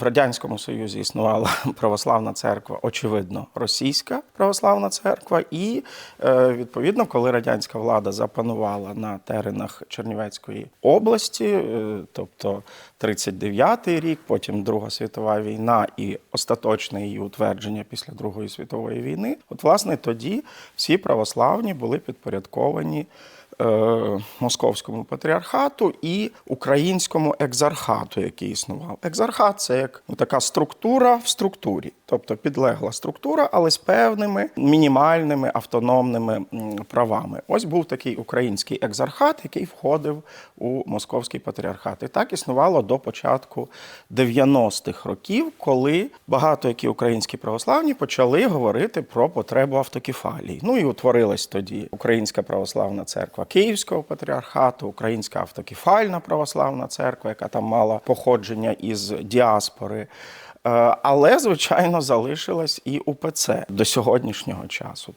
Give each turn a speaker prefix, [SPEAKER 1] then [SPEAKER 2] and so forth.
[SPEAKER 1] В радянському союзі існувала православна церква, очевидно, російська православна церква, і е, відповідно, коли радянська влада запанувала на теренах Чернівецької області, е, тобто 39-й рік, потім Друга світова війна і остаточне її утвердження після Другої світової війни, от власне тоді всі православні були підпорядковані московському патріархату і українському екзархату, який існував. Екзархат це як така структура в структурі, тобто підлегла структура, але з певними мінімальними автономними правами. Ось був такий український екзархат, який входив у московський патріархат. І так існувало до початку 90-х років, коли багато які українські православні почали говорити про потребу автокефалії. Ну і утворилась тоді Українська православна церква Київського патріархату, Українська автокефальна православна церква, яка там мала походження із діаспори. Е, Але, звичайно, залишилась і УПЦ до сьогоднішнього часу.